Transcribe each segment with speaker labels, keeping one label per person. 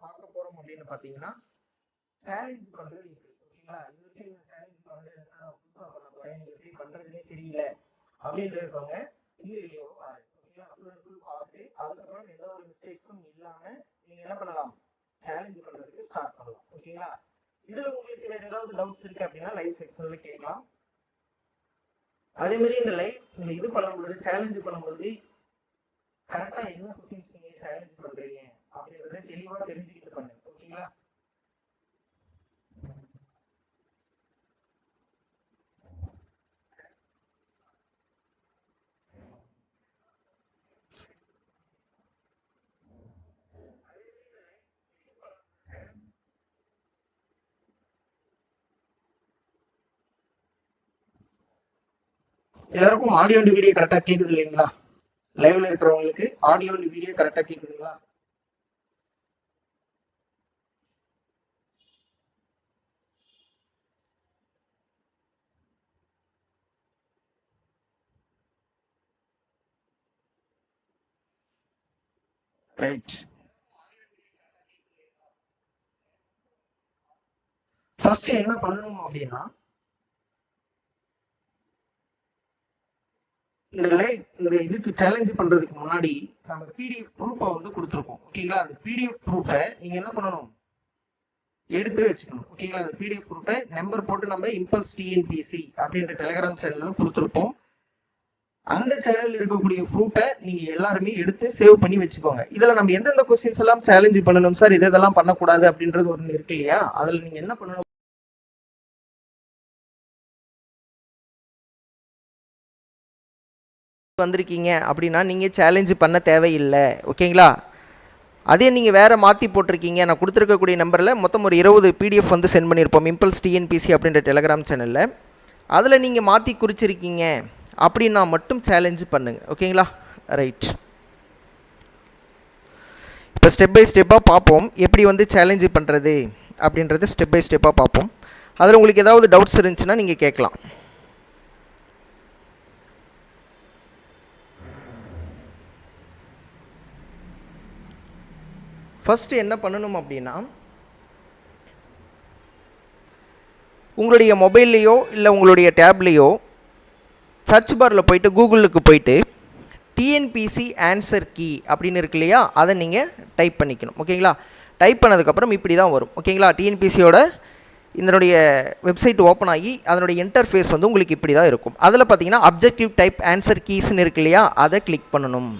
Speaker 1: பார்க்க போறோம் அப்படின்னு பாத்தீங்கன்னா சேலஞ்ச் பண்றது எப்படி? ஓகேங்களா? இது வரைக்கும் இந்த சேலஞ்ச் பண்ணது புதுசாக பண்ண போறேன். எப்படி பண்றதுனே தெரியல. அப்படின்னு இருக்கவங்க இந்த வீடியோவை பாருங்க. ஓகேங்களா? ஃபுல் ஃபுல் பார்த்து அதுக்கப்புறம் எந்த ஒரு மிஸ்டேக்ஸும் இல்லாம நீங்க என்ன பண்ணலாம்? சேலஞ்ச் பண்றதுக்கு ஸ்டார்ட் பண்ணலாம். ஓகேங்களா? இதுல உங்களுக்கு வேற ஏதாவது டவுட்ஸ் இருக்கு அப்படின்னா லைவ் செக்ஷன்ல கேட்கலாம். அதே மாதிரி இந்த லைவ் இந்த இது பண்ணும்பொழுது சேலஞ்சு பண்ணும்பொழுது கரெக்டா என்ன கொஸ்டின்ஸ் நீங்க சேலஞ்ச் பண்றீங்க? தெளிவா தெரிஞ்சுக்கிட்டு பண்ணுங்க. ஓகேங்களா? எல்லாருக்கும் ஆடியோ அண்ட் வீடியோ கரெக்டா கேக்குது இல்லைங்களா? லைவ்ல இருக்கிறவங்களுக்கு ஆடியோ அண்ட் வீடியோ கரெக்டா கேக்குதுங்களா? ரைட் ஃபர்ஸ்ட் என்ன பண்ணணும் அப்படின்னா இந்த லை இந்த இதுக்கு சேலஞ்சு பண்றதுக்கு முன்னாடி நம்ம பிடிஎஃப் ப்ரூஃபை வந்து கொடுத்துருக்கோம். ஓகேங்களா அந்த பிடிஎஃப் ப்ரூஃபை நீங்க என்ன பண்ணணும்? எடுத்து வச்சுக்கணும். ஓகேங்களா அந்த பிடிஎஃப் ப்ரூஃபை நம்பர் போட்டு நம்ம இம்பல்ஸ் டிஎன்பிசி அப்படின்ற டெலிகிராம் சேனல்ல கொடுத்துருப்போம். அந்த சேனல் இருக்கக்கூடிய ப்ரூட்டை நீங்க எல்லாருமே எடுத்து சேவ் பண்ணி வச்சுக்கோங்க. இதுல நம்ம எந்தெந்த கொஸ்டின்ஸ் எல்லாம் சேலஞ்ச் பண்ணணும் சார் இது இதெல்லாம் பண்ணக்கூடாது அப்படின்றது ஒன்று இருக்கு இல்லையா? அதுல நீங்க என்ன பண்ணணும்? வந்திருக்கீங்க அப்படின்னா நீங்கள் சேலஞ்சு பண்ண தேவையில்லை. ஓகேங்களா அதே நீங்கள் வேறு மாற்றி போட்டிருக்கீங்க. நான் கொடுத்துருக்கக்கூடிய நம்பரில் மொத்தம் ஒரு இருபது பிடிஎஃப் வந்து சென்ட் பண்ணியிருப்போம். இம்பல்ஸ் டிஎன்பிசி அப்படின்ற டெலகிராம் சேனலில் அதில் நீங்கள் மாற்றி குறிச்சிருக்கீங்க. அப்படின்னா மட்டும் சேலஞ்சு பண்ணுங்கள் ஓகேங்களா? ரைட் இப்போ ஸ்டெப் பை ஸ்டெப்பாக பார்ப்போம். எப்படி வந்து சேலஞ்சு பண்ணுறது அப்படின்றது ஸ்டெப் பை ஸ்டெப்பாக பார்ப்போம். அதில் உங்களுக்கு ஏதாவது டவுட்ஸ் இருந்துச்சுன்னா நீங்கள் கேட்கலாம். ஃபஸ்ட்டு என்ன பண்ணணும் அப்படின்னா உங்களுடைய மொபைல்லையோ இல்லை உங்களுடைய டேப்லேயோ சர்ச் பாரில் போயிட்டு கூகுளுக்கு போயிட்டு டிஎன்பிசி ஆன்சர் கீ அப்படின்னு இருக்கு இல்லையா அதை நீங்கள் டைப் பண்ணிக்கணும். ஓகேங்களா? டைப் பண்ணதுக்கப்புறம் இப்படி தான் வரும். ஓகேங்களா? டிஎன்பிசியோட இதனுடைய வெப்சைட் ஓப்பன் ஆகி அதனுடைய இன்டர்ஃபேஸ் வந்து உங்களுக்கு இப்படி தான் இருக்கும். அதில் பார்த்தீங்கன்னா அப்ஜெக்டிவ் டைப் ஆன்சர் கீஸ்னு இருக்கு இல்லையா அதை கிளிக் பண்ணணும்.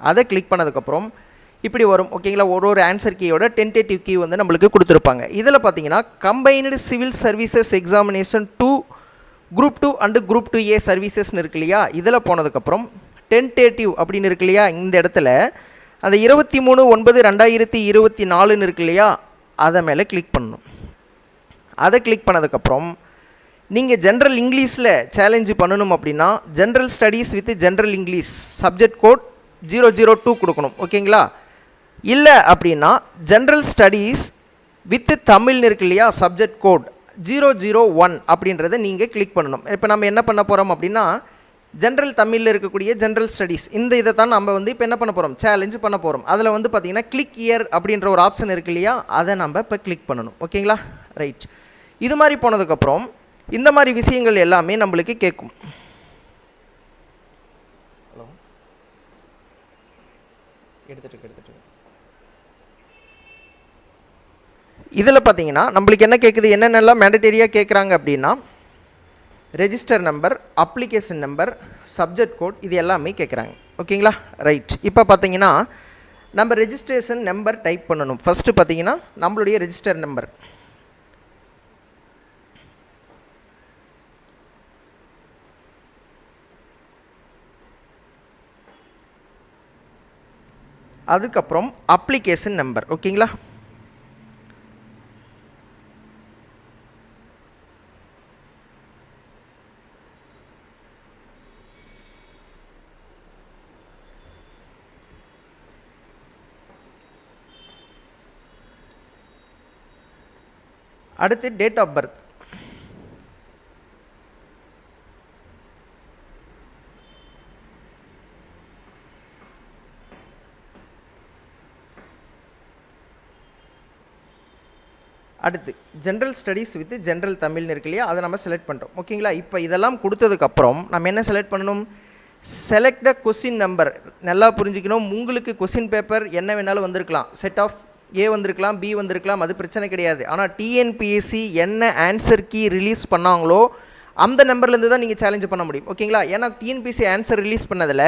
Speaker 1: அதை கிளிக் பண்ணதுக்கப்புறம் இப்படி வரும். ஓகேங்களா? ஒரு ஒரு ஆன்சர் கீயோட டென்டேட்டிவ் கீ வந்து நம்மளுக்கு கொடுத்துருப்பாங்க. இதில் பார்த்தீங்கன்னா combined civil services examination two group two and group two A சர்வீசஸ்னு இருக்கு இல்லையா இதில் போனதுக்கப்புறம் டென்டேட்டிவ் அப்படின்னு இருக்கு இல்லையா இந்த இடத்துல அந்த இருபத்தி மூணு ஒன்பது ரெண்டாயிரத்தி இருபத்தி நாலுன்னு இருக்கு இல்லையா அதை மேலே கிளிக் பண்ணணும். அதை கிளிக் பண்ணதுக்கப்புறம் நீங்கள் ஜென்ரல் இங்கிலீஷில் சேலஞ்சு பண்ணணும் அப்படின்னா general studies with general English subject code zero zero two கொடுக்கணும். ஓகேங்களா? இல்லை அப்படின்னா ஜென்ரல் ஸ்டடீஸ் வித் தமிழ்னு இருக்கு இல்லையா subject code zero zero one அப்படின்றத நீங்கள் கிளிக் பண்ணணும். இப்போ நம்ம என்ன பண்ண போகிறோம் அப்படின்னா ஜென்ரல் தமிழில் இருக்கக்கூடிய ஜென்ரல் ஸ்டடீஸ் இந்த இதை தான் நம்ம வந்து இப்போ என்ன பண்ண போகிறோம் சேலஞ்சு பண்ண போகிறோம் அதில் வந்து பார்த்திங்கன்னா கிளிக் இயர் அப்படின்ற ஒரு ஆப்ஷன் இருக்கு இல்லையா? அதை நம்ம இப்போ கிளிக் பண்ணணும். ஓகேங்களா? ரைட் இது மாதிரி போனதுக்கப்புறம் இந்த மாதிரி விஷயங்கள் எல்லாமே நம்மளுக்கு கேட்கும். ஹலோ எடுத்துட்டு எடுத்துட்டு. இதில் பார்த்தீங்கன்னா நம்மளுக்கு என்ன கேட்குது என்னென்னலாம் மேண்டட்டரியாக கேட்குறாங்க அப்படின்னா register number application number subject code இது எல்லாமே கேட்குறாங்க ஓகேங்களா? ரைட் இப்போ பார்த்தீங்கன்னா நம்ம ரெஜிஸ்ட்ரேஷன் நம்பர் டைப் பண்ணணும். ஃபஸ்ட்டு பார்த்தீங்கன்னா நம்மளுடைய ரெஜிஸ்டர் நம்பர் அதுக்கப்புறம் அப்ளிகேஷன் நம்பர் ஓகேங்களா? அடுத்து டேட் ஆஃப் பர்த் அடுத்து ஜென்ரல் ஸ்டடீஸ் வித் ஜென்ரல் தமிழ்னு இருக்கு இல்லையா? அதை நம்ம செலக்ட் பண்ணுறோம் ஓகேங்களா? இப்போ இதெல்லாம் கொடுத்ததுக்கப்புறம் நம்ம என்ன செலக்ட் பண்ணணும்? செலக்ட் த கொஸ்டின் நம்பர் நல்லா புரிஞ்சுக்கணும். உங்களுக்கு கொஸ்டின் பேப்பர் என்ன வேணாலும் வந்திருக்கலாம். செட் ஆஃப் ஏ வந்திருக்கலாம் பி வந்திருக்கலாம் அது பிரச்சனை கிடையாது. ஆனால் டிஎன்பிஎஸ்சி என்ன ஆன்சர் கீ ரிலீஸ் பண்ணாங்களோ அந்த நம்பர்லேருந்து தான் நீங்கள் சேலஞ்சு பண்ண முடியும். ஓகேங்களா? ஏன்னா டிஎன்பிஎஸ்சி ஆன்சர் ரிலீஸ் பண்ணதில்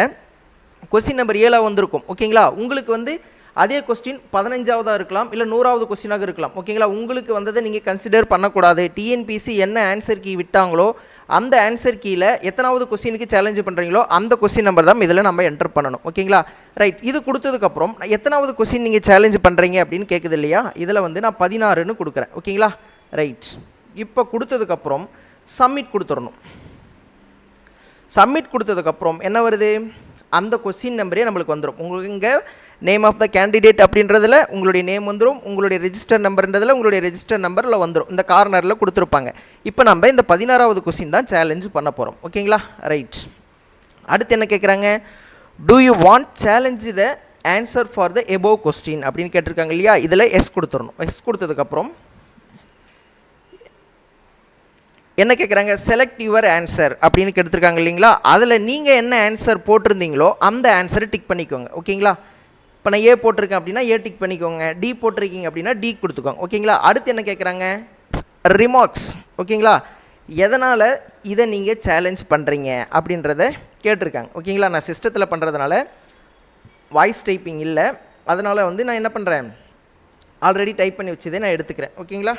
Speaker 1: கொஸ்டின் நம்பர் ஏழாக வந்திருக்கும். ஓகேங்களா? உங்களுக்கு வந்து அதே கொஸ்டின் பதினஞ்சாவதாக இருக்கலாம் இல்லை நூறாவது கொஸ்டினாக இருக்கலாம். ஓகேங்களா? உங்களுக்கு வந்ததை நீங்கள் கன்சிடர் பண்ணக்கூடாது. டிஎன்பிசி என்ன ஆன்சர் கீ விட்டாங்களோ அந்த ஆன்சர் கீழே எத்தனாவது கொஸ்டினுக்கு சேலஞ்சு பண்ணுறீங்களோ அந்த கொஸ்டின் நம்பர் தான் இதில் நம்ம என்டர் பண்ணணும். ஓகேங்களா? ரைட் இது கொடுத்ததுக்கப்புறம் எத்தனாவது கொஸ்டின் நீங்கள் சேலஞ்சு பண்ணுறீங்க அப்படின்னு கேட்குது இல்லையா? இதில் வந்து நான் பதினாறுன்னு கொடுக்குறேன். ஓகேங்களா? ரைட் இப்போ கொடுத்ததுக்கப்புறம் சப்மிட் கொடுத்துடணும். சப்மிட் கொடுத்ததுக்கப்புறம் என்ன வருது? அந்த கொஸ்டின் நம்பரே நம்மளுக்கு வந்துடும் உங்களுக்கு இங்கே நேம் ஆஃப் த கேண்டிடேட் அப்படின்றதில் உங்களுடைய நேம் வந்துடும் உங்களுடைய ரெஜிஸ்டர் நம்பர்ன்றதில் உங்களுடைய ரெஜிஸ்டர் நம்பரில் வந்துடும் இந்த கார்னரில் கொடுத்துருப்பாங்க. இப்போ நம்ம இந்த பதினாறாவது கொஸ்டின் தான் சேலஞ்ச் பண்ண போகிறோம் ஓகேங்களா ரைட் அடுத்து என்ன கேட்குறாங்க do you want challenge the answer for the above question அப்படின்னு கேட்டிருக்காங்க இல்லையா? இதில் எஸ் கொடுத்துடணும். எஸ் கொடுத்ததுக்கப்புறம் என்ன கேட்குறாங்க செலக்ட் யுவர் ஆன்சர் அப்படின்னு கேட்டிருக்காங்க இல்லைங்களா? அதில் நீங்கள் என்ன ஆன்சர் போட்டிருந்தீங்களோ அந்த ஆன்சரை டிக் பண்ணிக்கோங்க. ஓகேங்களா இப்போ நான் ஏ போட்டிருக்கேன் அப்படின்னா ஏ டிக் பண்ணிக்கோங்க. டி போட்டிருக்கீங்க அப்படின்னா டி கொடுத்துக்கோங்க. ஓகேங்களா? அடுத்து என்ன கேட்குறாங்க ரிமார்க்ஸ் ஓகேங்களா? எதனால் இதை நீங்கள் சேலஞ்ச் பண்ணுறீங்க அப்படின்றத கேட்டிருக்காங்க. ஓகேங்களா? நான் சிஸ்டத்தில் பண்ணுறதுனால வாய்ஸ் டைப்பிங் இல்லை. அதனால் வந்து நான் என்ன பண்ணுறேன் ஆல்ரெடி டைப் பண்ணி வச்சதே நான் எடுத்துக்கிறேன். ஓகேங்களா?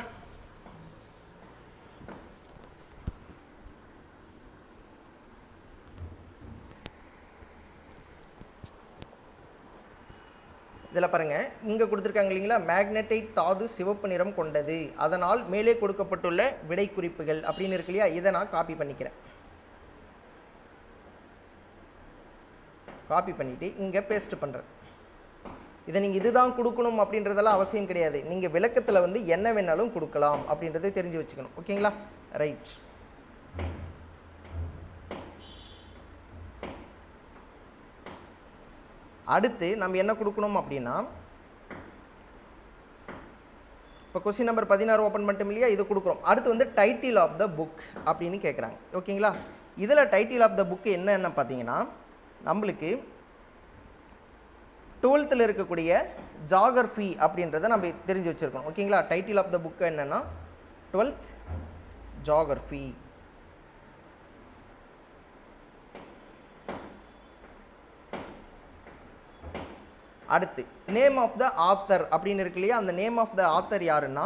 Speaker 1: இதில் பாருங்கள் இங்கே கொடுத்துருக்காங்க இல்லைங்களா? மேக்னெட்டைட் தாது சிவப்பு நிறம் கொண்டது. அதனால் மேலே கொடுக்கப்பட்டுள்ள விடை குறிப்புகள் அப்படின்னு இருக்கு இல்லையா? இதை நான் காப்பி பண்ணிக்கிறேன். காப்பி பண்ணிவிட்டு இங்கே பேஸ்ட் பண்ணுறேன் இதை நீங்கள் இதுதான் கொடுக்கணும் அப்படின்றதெல்லாம் அவசியம் கிடையாது. நீங்கள் விளக்கத்தில் வந்து என்ன வேணாலும் கொடுக்கலாம் அப்படின்றத தெரிஞ்சு வச்சுக்கணும். ஓகேங்களா? ரைட் அடுத்து நம்ம என்ன கொடுக்கணும் அப்படின்னா இப்போ கொஸ்டின் நம்பர் பதினாறு ஓப்பன் பண்ணிட்டோம் இல்லையா? இது கொடுக்குறோம். அடுத்து வந்து டைட்டில் ஆஃப் த புக் அப்படின்னு கேட்குறாங்க ஓகேங்களா இதில் டைட்டில் ஆஃப் த புக்கு என்னென்ன பார்த்தீங்கன்னா நம்மளுக்கு டுவெல்த்தில் இருக்கக்கூடிய ஜாகிரஃபி அப்படின்றத நம்ம தெரிஞ்சு வச்சுருக்கோம். ஓகேங்களா டைட்டில் ஆஃப் த புக்கு என்னென்னா டுவெல்த் ஜாகிரஃபி அடுத்து நேம் ஆஃப் த ஆத்தர் அப்படின்னு இருக்கு இல்லையா? அந்த நேம் ஆஃப் த ஆத்தர் யாருன்னா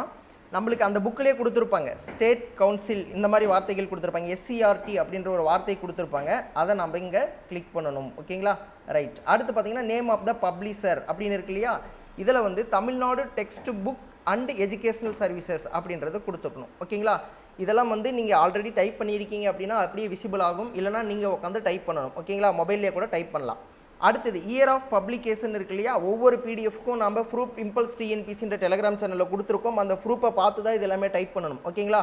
Speaker 1: நம்மளுக்கு அந்த புக்கிலே கொடுத்துருப்பாங்க. ஸ்டேட் கவுன்சில் இந்த மாதிரி வார்த்தைகள் கொடுத்துருப்பாங்க. எஸ்சிஆர்டி அப்படின்ற ஒரு வார்த்தை கொடுத்துருப்பாங்க. அதை நம்ம இங்கே கிளிக் பண்ணணும். ஓகேங்களா? ரைட் அடுத்து பார்த்தீங்கன்னா நேம் ஆஃப் த பப்ளிஷர் அப்படின்னு இருக்கு இல்லையா? இதில் வந்து Tamil Nadu text book and educational services அப்படின்றத கொடுத்துக்கணும் ஓகேங்களா? இதெல்லாம் வந்து நீங்கள் ஆல்ரெடி டைப் பண்ணியிருக்கீங்க அப்படின்னா அப்படியே விசிபிள் ஆகும். இல்லைனா நீங்கள் உட்காந்து டைப் பண்ணணும். ஓகேங்களா? மொபைல்லே கூட டைப் பண்ணலாம். அடுத்தது இயர் ஆஃப் பப்ளிகேஷன் இருக்கு இல்லையா? ஒவ்வொரு பிடிஎஃப்க்கும் நம்ம ப்ரூப் இம்பல்ஸ் டிஎன்பிசின்ற டெலிகிராம் சேனலில் கொடுத்துருக்கோம். அந்த ப்ரூப்பை பார்த்து தான் இது எல்லாமே டைப் பண்ணணும். ஓகேங்களா?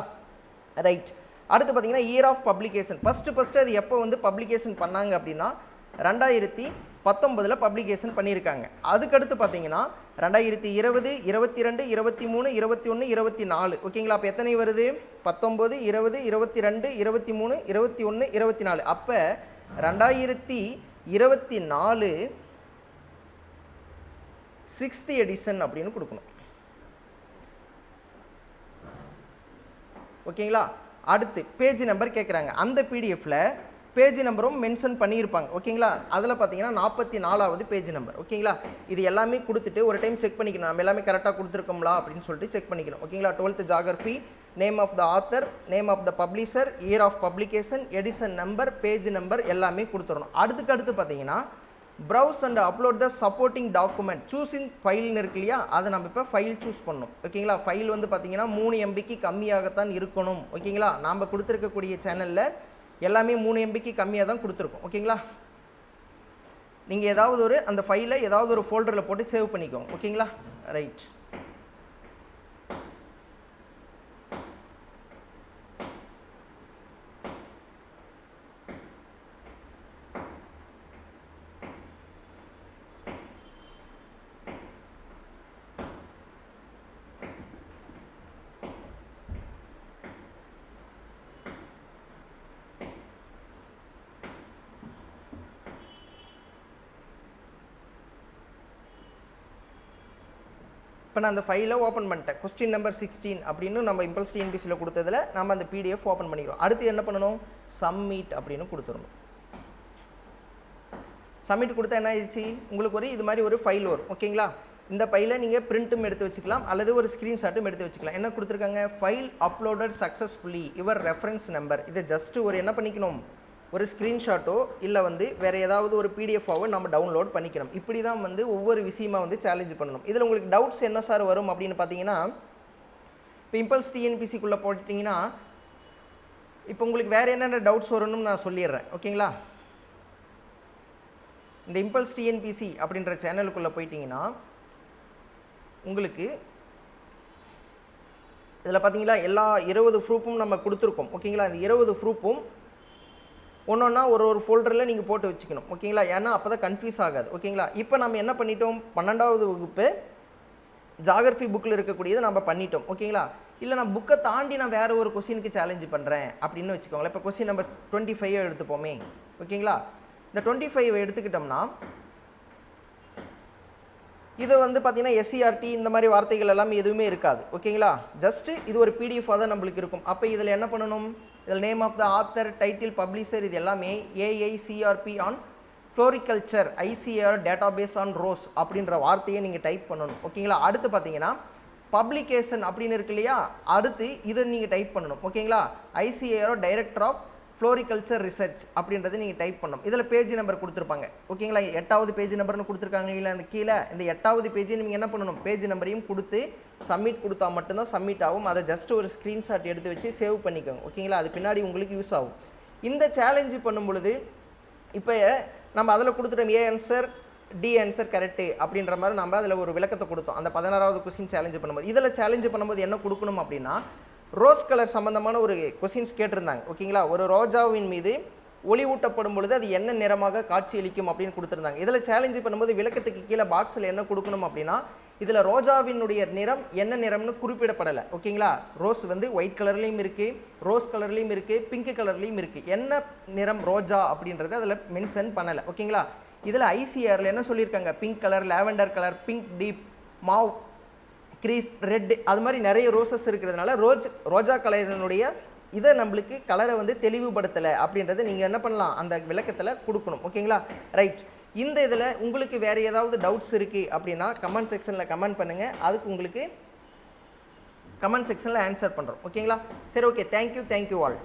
Speaker 1: ரைட் அடுத்து பார்த்தீங்கன்னா year of publication first first அது எப்போ வந்து பப்ளிகேஷன் பண்ணாங்க அப்படின்னா ரெண்டாயிரத்தி பத்தொம்பதில் பப்ளிகேஷன் பண்ணியிருக்காங்க. அதுக்கடுத்து பார்த்தீங்கன்னா ரெண்டாயிரத்தி இருபது இருபத்தி ரெண்டு இருபத்தி மூணு இருபத்தி ஒன்று இருபத்தி நாலு ஓகேங்களா? அப்போ எத்தனை வருது? பத்தொம்பது இருபது இருபத்தி ரெண்டு இருபத்தி மூணு இருபத்தி ஒன்று இருபத்தி நாலு அப்போ ரெண்டாயிரத்தி இருபத்தி நாலு சிக்ஸ்த் எடிஷன் அப்படின்னு கொடுக்கணும். ஓகேங்களா? அடுத்து பேஜ் நம்பர் கேட்குறாங்க அந்த பிடிஎஃப்பில் பேஜ் நம்பரும் மென்ஷன் பண்ணியிருப்பாங்க. ஓகேங்களா? அதில் பார்த்தீங்கன்னா நாற்பத்தி நாலாவது பேஜ் நம்பர் ஓகேங்களா? இது எல்லாமே கொடுத்துட்டு ஒரு டைம் செக் பண்ணிக்கணும். நம்ம எல்லாமே கரெக்டாக கொடுத்துருக்கோம்லா அப்படின்னு சொல்லிட்டு செக் பண்ணிக்கணும். ஓகேங்களா? Twelfth geography name of the author name of the publisher year of publication edition number page number எல்லாமே கொடுத்துடணும். அடுத்துக்கு அடுத்து பார்த்தீங்கன்னா browse and upload the supporting document choosing ஃபைல்னு இருக்கு இல்லையா? அதை நம்ம இப்போ ஃபைல் சூஸ் பண்ணணும். ஓகேங்களா ஃபைல் வந்து பார்த்தீங்கன்னா மூணு எம்பிக்கு கம்மியாகத்தான் இருக்கணும். ஓகேங்களா நாம் கொடுத்துருக்கக்கூடிய சேனலில் எல்லாமே மூணு எம்பிக்கு கம்மியாக தான் கொடுத்துருக்கோம். ஓகேங்களா நீங்கள் ஏதாவது ஒரு அந்த ஃபைலை ஏதாவது ஒரு ஃபோல்டரில் போட்டு சேவ் பண்ணிக்கோங்க. ஓகேங்களா ரைட் இப்போ நான் அந்த ஃபைலை ஓப்பன் பண்ணிட்டேன். கொஸ்டின் நம்பர் சிக்ஸ்டீன் அப்படின்னு நம்ம இம்பல்ஸ் டிஎன்பிசியில் கொடுத்ததில் நம்ம அந்த பிடிஎஃப் ஓப்பன் பண்ணிக்கிறோம் அடுத்து என்ன பண்ணணும்? சம்மிட் அப்படின்னு கொடுத்துடணும். சப்மிட் கொடுத்தா என்ன ஆயிடுச்சு? உங்களுக்கு ஒரு இது மாதிரி ஒரு ஃபைல் வரும். ஓகேங்களா இந்த ஃபைலை நீங்கள் பிரிண்ட்டும் எடுத்து வச்சுக்கலாம். அல்லது ஒரு ஸ்க்ரீன்ஷாட்டும் எடுத்து வச்சுக்கலாம். என்ன கொடுத்துருக்காங்க? ஃபைல் அப்லோடட் சக்ஸஸ்ஃபுல்லி இவர் ரெஃபரன்ஸ் நம்பர் இதை ஜஸ்ட்டு ஒரு என்ன பண்ணிக்கணும்? ஒரு ஸ்க்ரீன்ஷாட்டோ இல்லை வந்து வேறு ஏதாவது ஒரு பிடிஎஃபாவோ நம்ம டவுன்லோட் பண்ணிக்கணும். இப்படி தான் வந்து ஒவ்வொரு விஷயமா வந்து சேலஞ்ச் பண்ணணும். இதில் உங்களுக்கு டவுட்ஸ் என்ன சார் வரும் அப்படின்னு பார்த்தீங்கன்னா இப்போ இம்பல்ஸ் டிஎன்பிசிக்குள்ளே போட்டிட்டிங்கன்னா இப்போ உங்களுக்கு வேறு என்னென்ன டவுட்ஸ் வரும்னு நான் சொல்லிடுறேன். ஓகேங்களா? இந்த இம்பல்ஸ் டிஎன்பிசி அப்படின்ற சேனலுக்குள்ளே போயிட்டிங்கன்னா உங்களுக்கு இதில் பார்த்தீங்களா எல்லா இருபது ப்ரூஃபும் நம்ம கொடுத்துருக்கோம். ஓகேங்களா? இந்த இருபது ப்ரூஃபும் ஒன்று ஒன்றா ஒரு ஒரு ஃபோல்டரில் நீங்கள் போட்டு வச்சுக்கணும். ஓகேங்களா? ஏன்னா அப்போ தான் கன்ஃபியூஸ் ஆகாது. ஓகேங்களா? இப்போ நம்ம என்ன பண்ணிட்டோம்? பன்னெண்டாவது வகுப்பு ஜாகிரஃபி புக்கில் இருக்கக்கூடியதை நம்ம பண்ணிட்டோம். ஓகேங்களா? இல்லை நான் புக்கை தாண்டி நான் வேறு ஒரு கொஸ்டினுக்கு சேலஞ்சு பண்ணுறேன் அப்படின்னு வச்சுக்கோங்களேன். இப்போ கொஸ்டின் நம்பர் டுவெண்ட்டி ஃபைவ் எடுத்துப்போமே. ஓகேங்களா? இந்த டுவெண்ட்டி ஃபைவ் எடுத்துக்கிட்டோம்னா இது வந்து பார்த்தீங்கன்னா எஸ்சிஆர்டி இந்த மாதிரி வார்த்தைகள் எல்லாமே எதுவுமே இருக்காது. ஓகேங்களா? ஜஸ்ட்டு இது ஒரு பிடிஎஃபாக தான் நம்மளுக்கு இருக்கும். அப்போ இதில் என்ன பண்ணணும்? இதில் name of the author title publisher இது எல்லாமே AICRP on floriculture ICR database on rose அப்படின்ற வார்த்தையை நீங்கள் டைப் பண்ணணும். ஓகேங்களா அடுத்து பார்த்தீங்கன்னா பப்ளிகேஷன் அப்படின்னு இருக்கு இல்லையா? அடுத்து இதை நீங்கள் டைப் பண்ணணும். ஓகேங்களா ICAR director of floriculture research அப்படின்றது நீங்கள் டைப் பண்ணணும். இதில் பேஜ் நம்பர் கொடுத்துருப்பாங்க. ஓகேங்களா எட்டாவது பேஜ் நம்பர்னு கொடுத்துருக்காங்க இல்லை அந்த கீழே இந்த எட்டாவது பேஜ் நீங்கள் என்ன பண்ணணும்? பேஜ் நம்பரையும் கொடுத்து சப்மிட் கொடுத்தா மட்டும்தான் சப்மிட் ஆகும். அதை ஜஸ்ட் ஒரு ஸ்க்ரீன்ஷாட் எடுத்து வச்சு சேவ் பண்ணிக்கோங்க. ஓகேங்களா அது பின்னாடி உங்களுக்கு யூஸ் ஆகும். இந்த சேலஞ்சு பண்ணும் பொழுது இப்போ நம்ம அதில் கொடுத்துட்டோம் A answer D answer correct அப்படின்ற மாதிரி நம்ம அதில் ஒரு விளக்கத்தை கொடுத்தோம். அந்த பதினாறாவது கொஸ்டின் சேலஞ்சு பண்ணும்போது. இதில் சேலஞ்சு பண்ணும்போது என்ன கொடுக்கணும் அப்படின்னா ரோஸ் கலர் சம்மந்தமான ஒரு கொஸ்டின்ஸ் கேட்டிருந்தாங்க. ஓகேங்களா ஒரு ரோஜாவின் மீது ஒளி ஊட்டப்படும் பொழுது அது என்ன நிறமாக காட்சியளிக்கும் அப்படின்னு கொடுத்துருந்தாங்க. இதில் சேலஞ்சு பண்ணும்போது விளக்கத்துக்கு கீழே பாக்ஸில் என்ன கொடுக்கணும் அப்படின்னா இதில் ரோஜாவினுடைய நிறம் என்ன நிறம்னு குறிப்பிடப்படலை. ஓகேங்களா ரோஸ் வந்து ஒயிட் கலர்லேயும் இருக்குது ரோஸ் கலர்லேயும் இருக்குது பிங்க் கலர்லேயும் இருக்குது என்ன நிறம் ரோஜா அப்படின்றத அதில் மென்ஷன் பண்ணலை. ஓகேங்களா இதில் ஐசிஆரில் என்ன சொல்லியிருக்காங்க? Pink colour lavender colour pink deep mauve cerise red அது மாதிரி நிறைய ரோசஸ் இருக்கிறதுனால ரோஜ் ரோஜா கலரினுடைய இதை நம்மளுக்கு கலரை வந்து தெளிவுபடுத்தலை அப்படின்றத நீங்கள் என்ன பண்ணலாம்? அந்த விளக்கத்தில் கொடுக்கணும். ஓகேங்களா? ரைட் இந்த இதில் உங்களுக்கு வேறு ஏதாவது டவுட்ஸ் இருக்குது அப்படின்னா கமெண்ட் செக்ஷனில் கமெண்ட் பண்ணுங்கள் அதுக்கு உங்களுக்கு கமெண்ட் செக்ஷனில் ஆன்சர் பண்ணுறோம் ஓகேங்களா? சரி ஓகே தேங்க்யூ தேங்க்யூ ஆல்